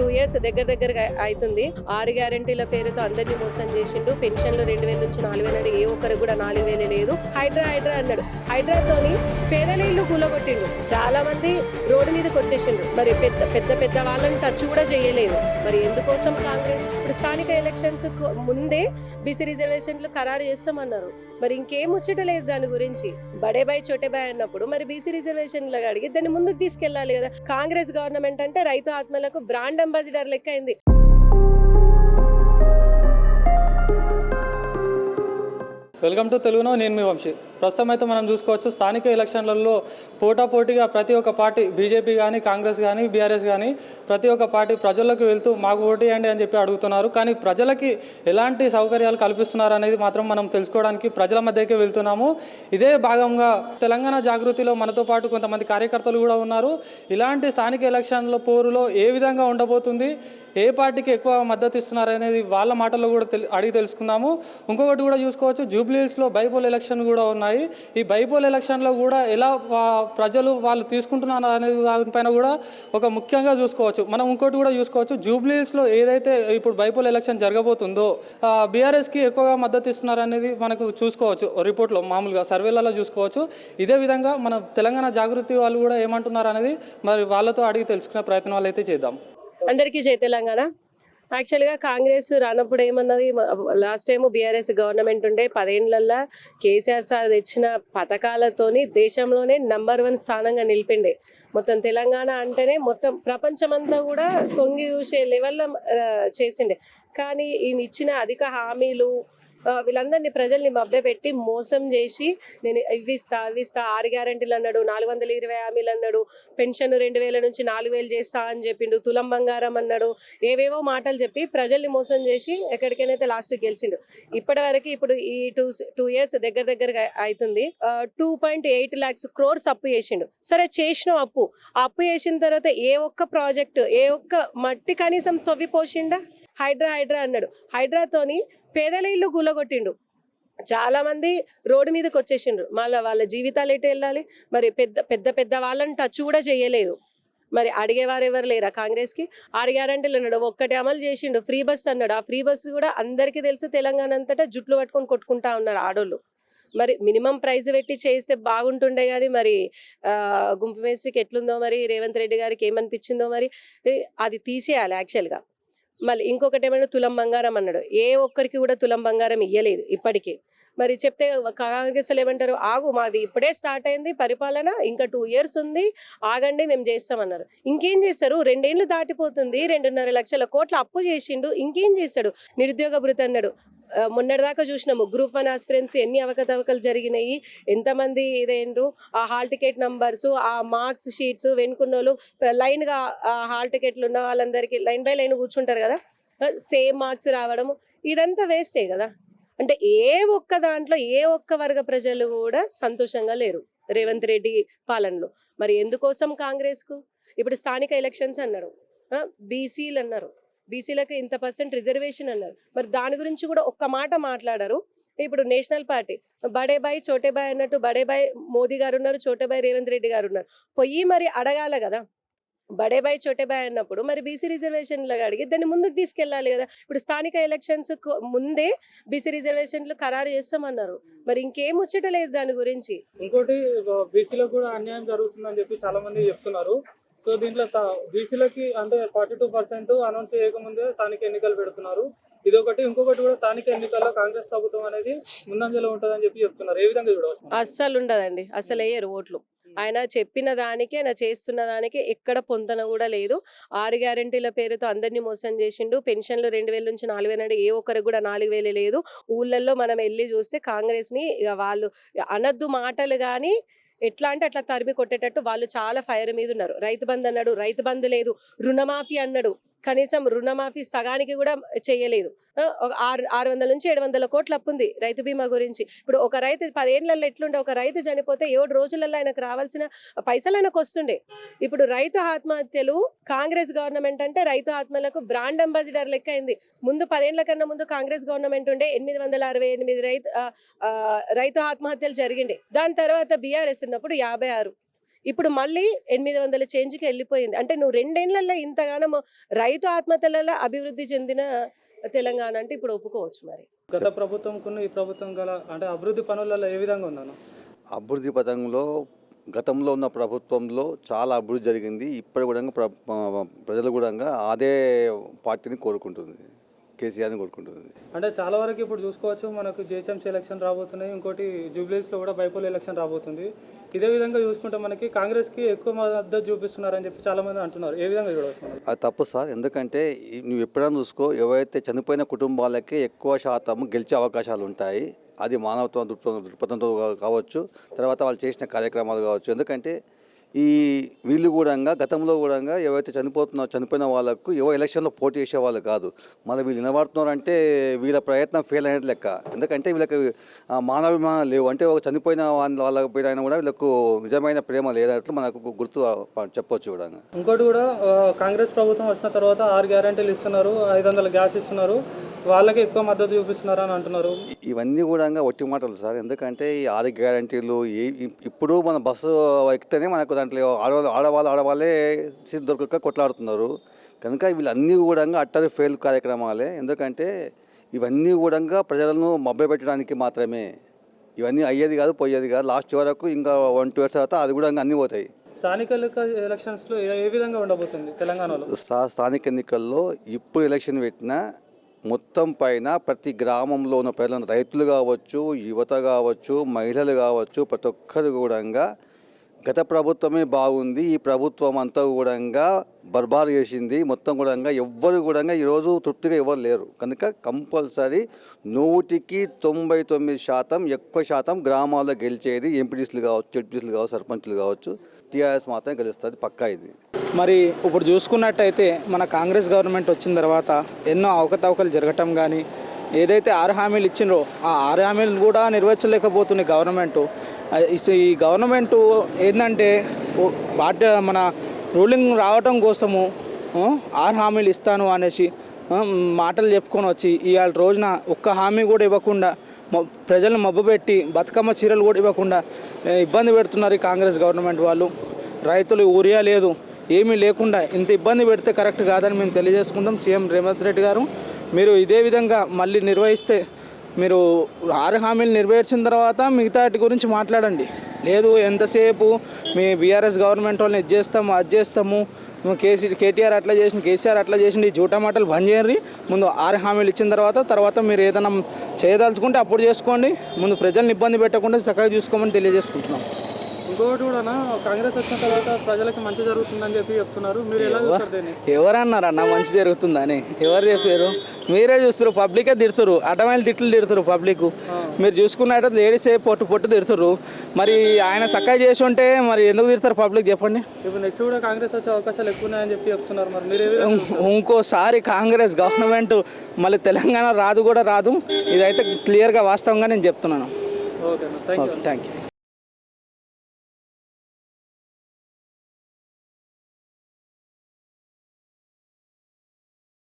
Two years దగ్గర దగ్గరగా అవుతుంది. ఆరు గ్యారంటీల పేరుతో అందరినీ మోసం చేసిండు. పెన్షన్లు రెండు వేల నుంచి నాలుగు వేలు ఏ ఒక్కరికి కూడా నాలుగు వేలు లేదు. హైడ్రా హైడ్రా అన్నాడు. హైడ్రాతోని పేదల ఇల్లు కూలగొట్టిండు. చాలా మంది రోడ్డు మీదకి వచ్చేసిండు మరి పెద్ద పెద్ద పెద్ద వాళ్ళని టచ్ కూడా చేయలేదు. మరి కోసం కాంగ్రెస్ ఇప్పుడు స్థానిక ఎలక్షన్స్ ముందే బీసీ రిజర్వేషన్లు ఖరారు చేస్తామన్నారు. మరి ఇంకేం ముచ్చట లేదు దాని గురించి. బడే బాయ్ చోటే బాయ్ అన్నప్పుడు మరి బీసీ రిజర్వేషన్లు అడిగి దాన్ని ముందుకు తీసుకెళ్ళాలి కదా. కాంగ్రెస్ గవర్నమెంట్ అంటే రైతు ఆత్మలకు బ్రాండ్ అంబాసిడర్ లెక్క అయింది వెల్కమ్ టు తెలుగునో నేను మీ వంశీ. ప్రస్తుతం అయితే మనం చూసుకోవచ్చు స్థానిక ఎలక్షన్లలో పోటాపోటీగా ప్రతి ఒక్క పార్టీ బీజేపీ కానీ కాంగ్రెస్ కానీ బీఆర్ఎస్ కానీ ప్రతి ఒక్క పార్టీ ప్రజల్లోకి వెళ్తూ మాకు ఓటేయండి అని చెప్పి అడుగుతున్నారు. కానీ ప్రజలకి ఎలాంటి సౌకర్యాలు కల్పిస్తున్నారు అనేది మాత్రం మనం తెలుసుకోవడానికి ప్రజల మధ్యకే వెళ్తున్నాము. ఇదే భాగంగా తెలంగాణ జాగృతిలో మనతో పాటు కొంతమంది కార్యకర్తలు కూడా ఉన్నారు. ఇలాంటి స్థానిక ఎలక్షన్ల పోరులో ఏ విధంగా ఉండబోతుంది ఏ పార్టీకి ఎక్కువ మద్దతు ఇస్తున్నారు అనేది వాళ్ళ మాటల్లో కూడా తెలి- అడిగి తెలుసుకుందాము. ఇంకొకటి కూడా చూసుకోవచ్చు జూబ్లీహిల్స్లో బైపోల్ ఎలక్షన్ కూడా ఉన్నాయి ఈ బైపోల్ ఎలక్షన్లో కూడా ఎలా ప్రజలు వాళ్ళు తీసుకుంటున్నారు అనేది దానిపైన కూడా ఒక ముఖ్యంగా చూసుకోవచ్చు. మనం ఇంకోటి కూడా చూసుకోవచ్చు. జూబ్లీస్లో ఏదైతే ఇప్పుడు బైపోల్ ఎలక్షన్ జరగబోతుందో బీఆర్ఎస్కి ఎక్కువగా మద్దతు ఇస్తున్నారు అనేది మనకు చూసుకోవచ్చు. రిపోర్ట్లో మామూలుగా సర్వేలలో చూసుకోవచ్చు. ఇదే విధంగా మన తెలంగాణ జాగృతి వాళ్ళు కూడా ఏమంటున్నారు అనేది మరి వాళ్ళతో అడిగి తెలుసుకునే ప్రయత్నం అయితే చేద్దాం. అందరికీ జై తెలంగాణ. యాక్చువల్గా కాంగ్రెస్ రానప్పుడు ఏమన్నది లాస్ట్ టైం బీఆర్ఎస్ గవర్నమెంట్ ఉండే పదేళ్ళల్లో కేసీఆర్ సార్ తెచ్చిన పథకాలతోని దేశంలోనే నంబర్ వన్ స్థానంగా నిలిపిండే. మొత్తం తెలంగాణ అంటేనే మొత్తం ప్రపంచమంతా కూడా తొంగి చూసే లెవెల్లో చేసిండే. కానీ ఈయన ఇచ్చిన అధిక హామీలు వీళ్ళందరినీ ప్రజల్ని మభ్యపెట్టి మోసం చేసి నేను ఇవి ఇస్తా అవి ఇస్తా ఆరు గ్యారంటీలు అన్నాడు నాలుగు వందల ఇరవై హామీలు అన్నాడు పెన్షన్ రెండు వేల నుంచి నాలుగు వేలు చేస్తా అని చెప్పిండు తులం బంగారం అన్నాడు ఏవేవో మాటలు చెప్పి ప్రజల్ని మోసం చేసి ఎక్కడికైనా లాస్ట్ గెలిచిండు. ఇప్పటి వరకు ఇప్పుడు ఈ టూ టూ ఇయర్స్ దగ్గర దగ్గరగా అవుతుంది two point eight lakhs crores అప్పు చేసిండు. సరే చేసిన అప్పు. అప్పు చేసిన తర్వాత ఏ ఒక్క ప్రాజెక్ట్ ఏ ఒక్క మట్టి కనీసం తవ్వి పోసిండా హైడ్రా హైడ్రా అన్నాడు. హైడ్రాతోని పేదల ఇల్లు కూలగొట్టిండు చాలా మంది రోడ్డు మీదకి వచ్చేసిండ్రు. మళ్ళీ వాళ్ళ జీవితాలు ఎటు వెళ్ళాలి? మరి పెద్ద పెద్ద పెద్ద వాళ్ళని టచ్ కూడా చేయలేదు. మరి అడిగేవారు ఎవరు లేరా కాంగ్రెస్కి? ఆరు గ్యారంటీలు అన్నాడు ఒక్కటి అమలు చేసిండు. ఫ్రీ బస్ అన్నాడు. ఆ ఫ్రీ బస్ కూడా అందరికీ తెలుసు తెలంగాణ అంతటా జుట్లు పట్టుకొని కొట్టుకుంటా ఉన్నారు ఆడోళ్ళు. మరి మినిమం ప్రైజ్ పెట్టి చేస్తే బాగుంటుండే కానీ మరి గుంపు మేస్త్రికి ఎట్లుందో మరి రేవంత్ రెడ్డి గారికి ఏమనిపించిందో మరి అది తీసేయాలి యాక్చువల్గా మళ్ళీ ఇంకొకటి ఏమైనా తులం బంగారం అన్నాడు. ఏ ఒక్కరికి కూడా తులం బంగారం ఇయ్యలేదు ఇప్పటికీ. మరి చెప్తే కాంగ్రెస్ ఏమంటారు? ఆగు మాది ఇప్పుడే స్టార్ట్ అయింది పరిపాలన ఇంకా టూ ఇయర్స్ ఉంది ఆగండి మేము చేస్తామన్నారు. ఇంకేం చేస్తారు రెండేళ్ళు దాటిపోతుంది రెండున్నర లక్షల కోట్ల అప్పు చేసిండు ఇంకేం చేశాడు? నిరుద్యోగ భృతి అన్నాడు. మొన్నటిదాకా చూసినాము. గ్రూప్ వన్ ఆస్పిరెంట్స్ ఎన్ని అవకతవకలు జరిగినాయి ఎంతమంది ఇదేండ్రు ఆ హాల్ టికెట్ నంబర్స్ ఆ మార్క్స్ షీట్స్ వెనుకున్నోళ్ళు లైన్గా ఆ హాల్ టికెట్లు ఉన్న వాళ్ళందరికీ లైన్ బై లైన్ కూర్చుంటారు కదా? సేమ్ మార్క్స్ రావడము ఇదంతా వేస్టే కదా? అంటే ఏ ఒక్క దాంట్లో ఏ ఒక్క వర్గ ప్రజలు కూడా సంతోషంగా లేరు రేవంత్ రెడ్డి పాలనలో. మరి ఎందుకోసం కాంగ్రెస్కు? ఇప్పుడు స్థానిక ఎలక్షన్స్ అన్నారు. బీసీలు అన్నారు. బీసీలకు ఇంత పర్సెంట్ రిజర్వేషన్ అన్నారు. మరి దాని గురించి కూడా ఒక్క మాట మాట్లాడారు. ఇప్పుడు నేషనల్ పార్టీ బడే బాయ్ చోటే బాయ్ అన్నట్టు బడే బాయ్ మోదీ గారు ఉన్నారు చోటే బాయ్ రేవంత్ రెడ్డి గారు ఉన్నారు. పొయ్యి మరి అడగాల కదా. బడే బాయ్ చోటే బాయ్ అన్నప్పుడు మరి బీసీ రిజర్వేషన్లు అడిగి దాన్ని ముందుకు తీసుకెళ్ళాలి కదా. ఇప్పుడు స్థానిక ఎలక్షన్స్కు ముందే బీసీ రిజర్వేషన్లు ఖరారు చేస్తామన్నారు. మరి ఇంకేం ముచ్చట లేదు దాని గురించి. ఇంకోటి బీసీలకు కూడా అన్యాయం జరుగుతుందని చెప్పి చాలా మంది చెప్తున్నారు. సో దీంట్లో బీసీలకి అంటే ఫార్టీ టూ పర్సెంట్ అనౌన్స్ చేయకముందే స్థానిక ఎన్నికలు పెడుతున్నారు. ఇది ఒకటి ఇంకొకటి కూడా స్థానిక ఎన్నికల్లో కాంగ్రెస్ ప్రభుత్వం అనేది ముందంజలో ఉంటుందని చెప్పి చెప్తున్నారు. ఏ విధంగా చూడవచ్చు అస్సలు ఉండదండి. అసలు వేయరు ఓట్లు. ఆయన చెప్పిన దానికి ఆయన చేస్తున్న దానికి ఎక్కడ పొందన కూడా లేదు. ఆరు గ్యారంటీల పేరుతో అందరినీ మోసం చేసిండు. పెన్షన్లు రెండు వేల నుంచి నాలుగు వేల ఏ ఒక్కరికి కూడా నాలుగు వేలే లేదు. ఊళ్ళల్లో మనం వెళ్ళి చూస్తే కాంగ్రెస్ని ఇక వాళ్ళు అనద్దు మాటలు కానీ ఎట్లా అంటే అట్లా తరిమి కొట్టేటట్టు వాళ్ళు చాలా ఫైర్ మీద ఉన్నారు. రైతు బంధు అన్నాడు రైతు బంధు లేదు రుణమాఫీ అన్నాడు. కనీసం రుణమాఫీ సగానికి కూడా చేయలేదు. ఒక ఆరు ఆరు వందల నుంచి ఏడు వందల కోట్ల అప్పు ఉంది రైతు బీమా గురించి. ఇప్పుడు ఒక రైతు పదేళ్ళలో ఎట్లుండే ఒక రైతు చనిపోతే ఏడు రోజులలో ఆయనకు రావాల్సిన పైసలు ఆయనకు వస్తుండే. ఇప్పుడు రైతు ఆత్మహత్యలు కాంగ్రెస్ గవర్నమెంట్ అంటే రైతు ఆత్మలకు బ్రాండ్ అంబాసిడర్ లెక్క అయింది ముందు పదేళ్ళ కన్నా ముందు కాంగ్రెస్ గవర్నమెంట్ ఉండే ఎనిమిది వందల అరవై ఎనిమిది రైతు రైతు ఆత్మహత్యలు జరిగిండే. దాని తర్వాత బీఆర్ఎస్ ఉన్నప్పుడు యాభై ఆరు. ఇప్పుడు మళ్ళీ ఎనిమిది వందల చేంజ్కి వెళ్ళిపోయింది. అంటే నువ్వు రెండేళ్ళలో ఇంతగానో రైతు ఆత్మహత్యలలో అభివృద్ధి చెందిన తెలంగాణ అంటే ఇప్పుడు ఒప్పుకోవచ్చు మరి. గత ప్రభుత్వంకున్న ఈ ప్రభుత్వం గల అంటే అభివృద్ధి పనులలో ఏ విధంగా ఉందన్న? అభివృద్ధి పథంలో గతంలో ఉన్న ప్రభుత్వంలో చాలా అభివృద్ధి జరిగింది. ఇప్పటి కూడా ప్ర ప్రజలు కూడా అదే పార్టీని కోరుకుంటుంది. కేసీఆర్ని కోరుకుంటుంది అంటే చాలా వరకు ఇప్పుడు చూసుకోవచ్చు మనకు జిహెచ్ఎంసీ ఎలక్షన్ రాబోతున్నాయి ఇంకోటి జూబ్లీస్లో కూడా బైపోల్ ఎలక్షన్ రాబోతుంది. ఇదే విధంగా చూసుకుంటే మనకి కాంగ్రెస్కి ఎక్కువ మద్దతు చూపిస్తున్నారని చెప్పి చాలా మంది అంటున్నారు. ఏ విధంగా చూడవచ్చు? అది తప్పు సార్. ఎందుకంటే నువ్వు ఎప్పుడైనా చూసుకో ఎవరైతే చనిపోయిన కుటుంబాలకే ఎక్కువ శాతం గెలిచే అవకాశాలు ఉంటాయి. అది మానవత్వం దృక్పథం దృక్పథంతో కావచ్చు తర్వాత వాళ్ళు చేసిన కార్యక్రమాలు కావచ్చు. ఎందుకంటే ఈ వీళ్ళు కూడా గతంలో కూడా ఎవరైతే చనిపోతున్నారో చనిపోయిన వాళ్ళకు ఎవరు ఎలక్షన్లో పోటీ చేసే వాళ్ళు కాదు. మళ్ళీ వీళ్ళు నిలబడుతున్నారంటే వీళ్ళ ప్రయత్నం ఫెయిల్ అయినట్టు లెక్క. ఎందుకంటే వీళ్ళకి మానవాభిమానం లేవు. అంటే ఒక చనిపోయిన వాళ్ళ వాళ్ళ పైన కూడా వీళ్ళకు నిజమైన ప్రేమ లేదన్నట్లు మనకు గుర్తు చెప్పొచ్చు కూడా ఇంకోటి కూడా కాంగ్రెస్ ప్రభుత్వం వచ్చిన తర్వాత ఆరు గ్యారంటీలు ఇస్తున్నారు. ఐదు వందల గ్యాస్ ఇస్తున్నారు. వాళ్ళకి ఎక్కువ మద్దతు చూపిస్తున్నారు అని అంటున్నారు. ఇవన్నీ కూడా ఒట్టి మాటలు సార్. ఎందుకంటే ఈ ఆరు గ్యారంటీలు ఇప్పుడు మన బస్సు ఎక్కితేనే మనకు దాంట్లో ఆడవాళ్ళు ఆడవాళ్ళు ఆడవాళ్ళే సీట్ దొరకక కొట్లాడుతున్నారు. కనుక వీళ్ళన్నీ కూడా అట్టరి ఫెయిల్ కార్యక్రమాలే. ఎందుకంటే ఇవన్నీ కూడా ప్రజలను మభ్యపెట్టడానికి మాత్రమే. ఇవన్నీ అయ్యేది కాదు పోయేది కాదు. లాస్ట్ వరకు ఇంకా వన్ టూ ఇయర్స్ తర్వాత అది కూడా అన్నీ పోతాయి. స్థానిక ఎలక్షన్స్లో ఏ విధంగా ఉండబోతుంది తెలంగాణలో? స్థా- స్థానిక ఎన్నికల్లో ఇప్పుడు ఎలక్షన్ పెట్టినా మొత్తం పైన ప్రతి గ్రామంలో ఉన్న ప్రజలను రైతులు కావచ్చు యువత కావచ్చు మహిళలు కావచ్చు ప్రతి ఒక్కరు కూడా గత ప్రభుత్వమే బాగుంది ఈ ప్రభుత్వం అంతా కూడా బర్బారు చేసింది మొత్తం కూడా ఎవ్వరు కూడా ఈరోజు తృప్తిగా ఎవరు లేరు. కనుక కంపల్సరీ నూటికి తొంభై తొమ్మిది శాతం ఎక్కువ శాతం గ్రామాల్లో గెలిచేది ఎంపీటీసీలు కావచ్చు జడ్పీటీసీలు కావచ్చు సర్పంచ్లు కావచ్చు టీఆర్ఎస్ మాత్రం గెలుస్తుంది పక్కా ఇది. మరి ఇప్పుడు చూసుకున్నట్టయితే మన కాంగ్రెస్ గవర్నమెంట్ వచ్చిన తర్వాత ఎన్నో అవకతవకలు జరగటం కానీ ఏదైతే ఆరు హామీలు ఇచ్చిండ్రో ఆ ఆరు హామీలు కూడా నిర్వహించలేకపోతుంది గవర్నమెంట్. ఈ గవర్నమెంట్ ఏంటంటే ఓ మన రూలింగ్ రావటం కోసము ఆరు హామీలు ఇస్తాను అనేసి మాటలు చెప్పుకొని వచ్చి ఇవాళ రోజున ఒక్క హామీ కూడా ఇవ్వకుండా ప్రజలను మబ్బు పెట్టి బతుకమ్మ చీరలు కూడా ఇవ్వకుండా ఇబ్బంది పెడుతున్నారు ఈ కాంగ్రెస్ గవర్నమెంట్ వాళ్ళు. రైతులు ఊరియా లేదు ఏమీ లేకుండా ఇంత ఇబ్బంది పెడితే కరెక్ట్ కాదని మేము తెలియజేసుకుంటాం. సీఎం రేవంత్ రెడ్డి గారు మీరు ఇదే విధంగా మళ్ళీ నిర్వహిస్తే మీరు ఆరు హామీలు నెరవేర్చిన తర్వాత మిగతా వాటి గురించి మాట్లాడండి. లేదు ఎంతసేపు మీ బీఆర్ఎస్ గవర్నమెంట్ వాళ్ళని ఇది చేస్తాము అది చేస్తాము కేసీ కేటీఆర్ అట్లా చేసి కేసీఆర్ అట్లా చేసింది ఈ జూటా మాటలు బంద్ చేయండి. ముందు ఆరు హామీలు ఇచ్చిన తర్వాత తర్వాత మీరు ఏదైనా చేయదలుచుకుంటే అప్పుడు చేసుకోండి. ముందు ప్రజల్ని ఇబ్బంది పెట్టకుండా చక్కగా చూసుకోమని తెలియజేసుకుంటున్నాం. ఇంకొకటి కూడా కాంగ్రెస్ వచ్చిన తర్వాత ప్రజలకు మంచి జరుగుతుందని చెప్పి చెప్తున్నారు. మీరు ఎలా చూస్తారు దీన్ని? ఎవరన్నారు అన్న మంచి జరుగుతుందని? ఎవరు చెప్పారు? మీరే చూస్తారు పబ్లికే తిడుతురు అటమైన తిట్లు తిడుతురు పబ్లిక్. మీరు చూసుకున్నట్టు లేడీసే పొట్టు పొట్టు తిడుతురు మరి ఆయన చక్కగా చేసి ఉంటే మరి ఎందుకు తిడతారు పబ్లిక్ చెప్పండి? ఇప్పుడు నెక్స్ట్ కూడా కాంగ్రెస్ వచ్చే అవకాశాలు ఎక్కువ ఉన్నాయని చెప్పి చెప్తున్నారు మరి. మీరు ఇంకోసారి కాంగ్రెస్ గవర్నమెంట్ మళ్ళీ తెలంగాణ రాదు కూడా రాదు. ఇదైతే క్లియర్గా వాస్తవంగా నేను చెప్తున్నాను. Okay thank you thank you